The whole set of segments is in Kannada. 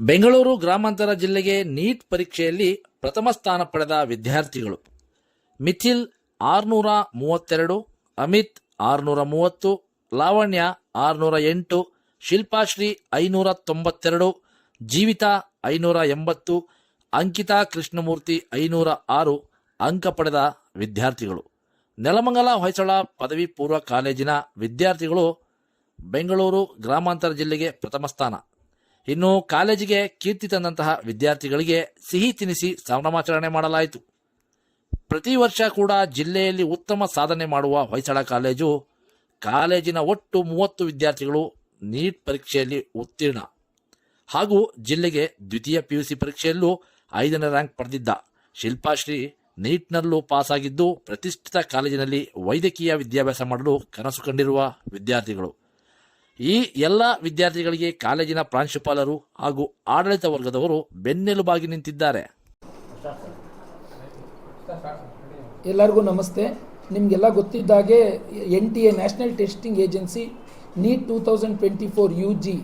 ಬೆಂಗಳೂರು ಗ್ರಾಮಾಂತರ ಜಿಲ್ಲೆಗೆ ನೀಟ್ ಪರೀಕ್ಷೆಯಲ್ಲಿ ಪ್ರಥಮ ಸ್ಥಾನ ಪಡೆದ ವಿದ್ಯಾರ್ಥಿಗಳು. ಮಿಥಿಲ್ ಆರುನೂರ ಮೂವತ್ತೆರಡು, ಅಮಿತ್ ಆರುನೂರ ಮೂವತ್ತು, ಲಾವಣ್ಯ ಆರುನೂರ ಎಂಟು, ಶಿಲ್ಪಾಶ್ರೀ ಐನೂರ ತೊಂಬತ್ತೆರಡು, ಜೀವಿತಾ ಐನೂರ ಎಂಬತ್ತು, ಅಂಕಿತಾ ಕೃಷ್ಣಮೂರ್ತಿ ಐನೂರ ಆರು ಅಂಕ ಪಡೆದ ವಿದ್ಯಾರ್ಥಿಗಳು. ನೆಲಮಂಗಲ ಹೊಯ್ಸಳ ಪದವಿ ಪೂರ್ವ ಕಾಲೇಜಿನ ವಿದ್ಯಾರ್ಥಿಗಳು ಬೆಂಗಳೂರು ಗ್ರಾಮಾಂತರ ಜಿಲ್ಲೆಗೆ ಪ್ರಥಮ ಸ್ಥಾನ. ಇನ್ನು ಕಾಲೇಜಿಗೆ ಕೀರ್ತಿ ತಂದಂತಹ ವಿದ್ಯಾರ್ಥಿಗಳಿಗೆ ಸಿಹಿ ತಿನಿಸಿ ಸಂಭ್ರಮಾಚರಣೆ ಮಾಡಲಾಯಿತು. ಪ್ರತಿ ವರ್ಷ ಕೂಡ ಜಿಲ್ಲೆಯಲ್ಲಿ ಉತ್ತಮ ಸಾಧನೆ ಮಾಡುವ ಹೊಯ್ಸಳ ಕಾಲೇಜು ಕಾಲೇಜಿನ ಒಟ್ಟು ಮೂವತ್ತು ವಿದ್ಯಾರ್ಥಿಗಳು ನೀಟ್ ಪರೀಕ್ಷೆಯಲ್ಲಿ ಉತ್ತೀರ್ಣ. ಹಾಗೂ ಜಿಲ್ಲೆಗೆ ದ್ವಿತೀಯ ಪಿಯುಸಿ ಪರೀಕ್ಷೆಯಲ್ಲೂ ಐದನೇ ರ್ಯಾಂಕ್ ಪಡೆದಿದ್ದ. ಶಿಲ್ಪಾಶ್ರೀ ನೀಟ್ನಲ್ಲೂ ಪಾಸಾಗಿದ್ದು ಪ್ರತಿಷ್ಠಿತ ಕಾಲೇಜಿನಲ್ಲಿ ವೈದ್ಯಕೀಯ ವಿದ್ಯಾಭ್ಯಾಸ ಮಾಡಲು ಕನಸು ಕಂಡಿರುವ ವಿದ್ಯಾರ್ಥಿಗಳು. ಈ ಎಲ್ಲ ವಿದ್ಯಾರ್ಥಿಗಳಿಗೆ ಕಾಲೇಜಿನ ಪ್ರಾಂಶುಪಾಲರು ಹಾಗೂ ಆಡಳಿತ ವರ್ಗದವರು ಬೆನ್ನೆಲುಬಾಗಿ ನಿಂತಿದ್ದಾರೆ. ಎಲ್ಲರಿಗೂ ನಮಸ್ತೆ. ನಿಮಗೆಲ್ಲ ಗೊತ್ತಿದ್ದಾಗೆ N T A national testing agency NEET two thousand twenty four U G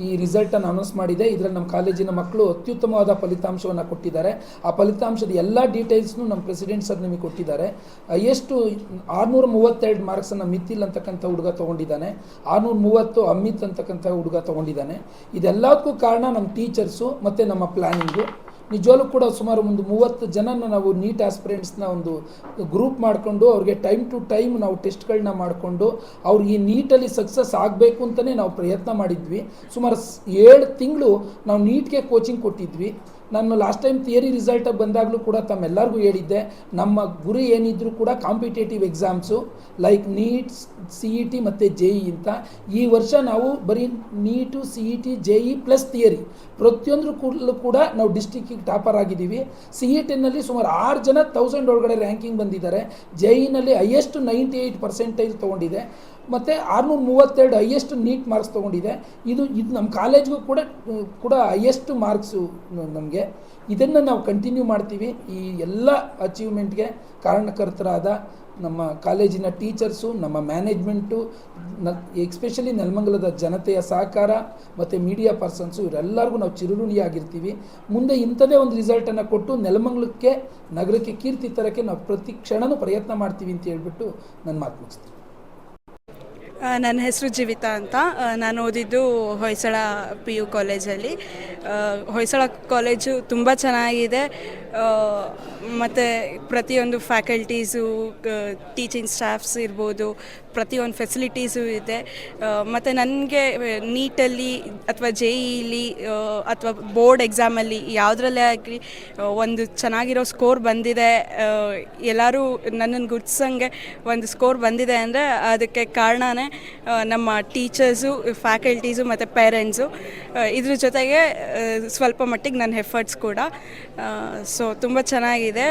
ಈ ರಿಸಲ್ಟನ್ನು ಅನೌನ್ಸ್ ಮಾಡಿದೆ. ಇದರಲ್ಲಿ ನಮ್ಮ ಕಾಲೇಜಿನ ಮಕ್ಕಳು ಅತ್ಯುತ್ತಮವಾದ ಫಲಿತಾಂಶವನ್ನು ಕೊಟ್ಟಿದ್ದಾರೆ. ಆ ಫಲಿತಾಂಶದ ಎಲ್ಲ ಡೀಟೇಲ್ಸ್ನು ನಮ್ಮ ಪ್ರೆಸಿಡೆಂಟ್ ಸರ್ ನಿಮಗೆ ಕೊಟ್ಟಿದ್ದಾರೆ. ಎಷ್ಟು ಆರುನೂರ ಮೂವತ್ತೆರಡು ಮಾರ್ಕ್ಸನ್ನು ಮಿಥಿಲ್ ಅಂತಕ್ಕಂಥ ಹುಡುಗ ತೊಗೊಂಡಿದ್ದಾನೆ. ಆರುನೂರ ಮೂವತ್ತು ಅಮಿತ್ ಅಂತಕ್ಕಂಥ ಹುಡುಗ ತೊಗೊಂಡಿದ್ದಾನೆ. ಇದೆಲ್ಲದಕ್ಕೂ ಕಾರಣ ನಮ್ಮ ಟೀಚರ್ಸು ಮತ್ತು ನಮ್ಮ ಪ್ಲ್ಯಾನಿಂಗು ನಿಜವಾಗ್ಲೂ ಕೂಡ ಸುಮಾರು ಒಂದು ಮೂವತ್ತು ಜನನ ನಾವು ನೀಟ್ ಆಸ್ಪಿರೆಂಟ್ಸ್ನ ಒಂದು ಗ್ರೂಪ್ ಮಾಡಿಕೊಂಡು ಅವ್ರಿಗೆ ಟೈಮ್ ಟು ಟೈಮ್ ನಾವು ಟೆಸ್ಟ್ಗಳನ್ನ ಮಾಡಿಕೊಂಡು ಅವ್ರಿಗೆ ಈ ನೀಟಲ್ಲಿ ಸಕ್ಸಸ್ ಆಗಬೇಕು ಅಂತಲೇ ನಾವು ಪ್ರಯತ್ನ ಮಾಡಿದ್ವಿ. ಸುಮಾರು ಏಳು ತಿಂಗಳು ನಾವು ನೀಟ್ಗೆ ಕೋಚಿಂಗ್ ಕೊಟ್ಟಿದ್ವಿ. ನಾನು ಲಾಸ್ಟ್ ಟೈಮ್ ಥಿಯರಿ ರಿಸಲ್ಟ್ ಬಂದಾಗಲೂ ಕೂಡ ತಮ್ಮೆಲ್ಲರಿಗೂ ಹೇಳಿದ್ದೆ, ನಮ್ಮ ಗುರಿ ಏನಿದ್ರೂ ಕೂಡ competitive exams like NEET C E T ಮತ್ತು ಜೆ ಇ ಅಂತ. ಈ ವರ್ಷ ನಾವು ಬರೀ NEET C E T J E plus theory ಪ್ರತಿಯೊಂದ್ರ ಕೂಡಲೂ ಕೂಡ ನಾವು ಡಿಸ್ಟಿಕ್ಕಿಗೆ ಟಾಪರ್ ಆಗಿದ್ದೀವಿ. ಸಿ ಇ ಟಿನಲ್ಲಿ ಸುಮಾರು ಆರು ಜನ ತೌಸಂಡ್ ಒಳಗಡೆ ರ್ಯಾಂಕಿಂಗ್ ಬಂದಿದ್ದಾರೆ. ಜೆ ಇನಲ್ಲಿ ಹೈಯೆಸ್ಟ್ ನೈಂಟಿ ಏಯ್ಟ್ ಪರ್ಸೆಂಟೇಜ್ ತೊಗೊಂಡಿದೆ. ಮತ್ತು ಆರುನೂರ ಮೂವತ್ತೆರಡು ಹೈಯೆಸ್ಟ್ ನೀಟ್ ಮಾರ್ಕ್ಸ್ ತೊಗೊಂಡಿದೆ. ಇದು ಇದು ನಮ್ಮ ಕಾಲೇಜ್ಗೂ ಕೂಡ ಕೂಡ ಹೈಯೆಸ್ಟ್ ಮಾರ್ಕ್ಸು ನಮಗೆ. ಇದನ್ನು ನಾವು ಕಂಟಿನ್ಯೂ ಮಾಡ್ತೀವಿ. ಈ ಎಲ್ಲ ಅಚೀವ್ಮೆಂಟ್ಗೆ ಕಾರಣಕರ್ತರಾದ ನಮ್ಮ ಕಾಲೇಜಿನ ಟೀಚರ್ಸು ನಮ್ಮ ಮ್ಯಾನೇಜ್ಮೆಂಟು ನ ಎಕ್ಸ್ಪೆಷಲಿ ನೆಲಮಂಗಲದ ಜನತೆಯ ಸಹಕಾರ ಮತ್ತು ಮೀಡಿಯಾ ಪರ್ಸನ್ಸು ಇವರೆಲ್ಲರಿಗೂ ನಾವು ಚಿರಋಣಿಯಾಗಿರ್ತೀವಿ. ಮುಂದೆ ಇಂಥದೇ ಒಂದು ರಿಸಲ್ಟನ್ನು ಕೊಟ್ಟು ನೆಲಮಂಗಲಕ್ಕೆ, ನಗರಕ್ಕೆ ಕೀರ್ತಿ ತರೋಕ್ಕೆ ನಾವು ಪ್ರತಿ ಕ್ಷಣನೂ ಪ್ರಯತ್ನ ಮಾಡ್ತೀವಿ ಅಂತ ಹೇಳ್ಬಿಟ್ಟು ನನ್ನ ಮಾತು ಮುಗಿಸ್ತೀನಿ. ನನ್ನ ಹೆಸರು ಜೀವಿತಾ ಅಂತ. ನಾನು ಓದಿದ್ದು ಹೊಯ್ಸಳ ಪಿ ಯು ಕಾಲೇಜಲ್ಲಿ. ಹೊಯ್ಸಳ ಕಾಲೇಜು ತುಂಬ ಚೆನ್ನಾಗಿದೆ. ಮತ್ತು ಪ್ರತಿಯೊಂದು ಫ್ಯಾಕಲ್ಟೀಸು ಟೀಚಿಂಗ್ ಸ್ಟಾಫ್ಸ್ ಇರ್ಬೋದು, ಪ್ರತಿಯೊಂದು ಫೆಸಿಲಿಟೀಸು ಇದೆ. ಮತ್ತು ನನಗೆ ನೀಟಲ್ಲಿ ಅಥವಾ ಜೆ ಇಲಿ ಅಥವಾ ಬೋರ್ಡ್ ಎಕ್ಸಾಮಲ್ಲಿ ಯಾವುದ್ರಲ್ಲೇ ಆಗಲಿ ಒಂದು ಚೆನ್ನಾಗಿರೋ ಸ್ಕೋರ್ ಬಂದಿದೆ ಎಲ್ಲರೂ ನನ್ನನ್ನು ಗುರ್ತಿಸಂಗೆ ಒಂದು ಸ್ಕೋರ್ ಬಂದಿದೆ ಅಂದರೆ ಅದಕ್ಕೆ ಕಾರಣನೇ ನಮ್ಮ ಟೀಚರ್ಸು ಫ್ಯಾಕಲ್ಟೀಸು ಮತ್ತು ಪೇರೆಂಟ್ಸು ಇದ್ರ ಜೊತೆಗೆ ಸ್ವಲ್ಪ ಮಟ್ಟಿಗೆ ನನ್ನ ಎಫರ್ಟ್ಸ್ ಕೂಡ ಸೊ ತುಂಬ ಚೆನ್ನಾಗಿದೆ.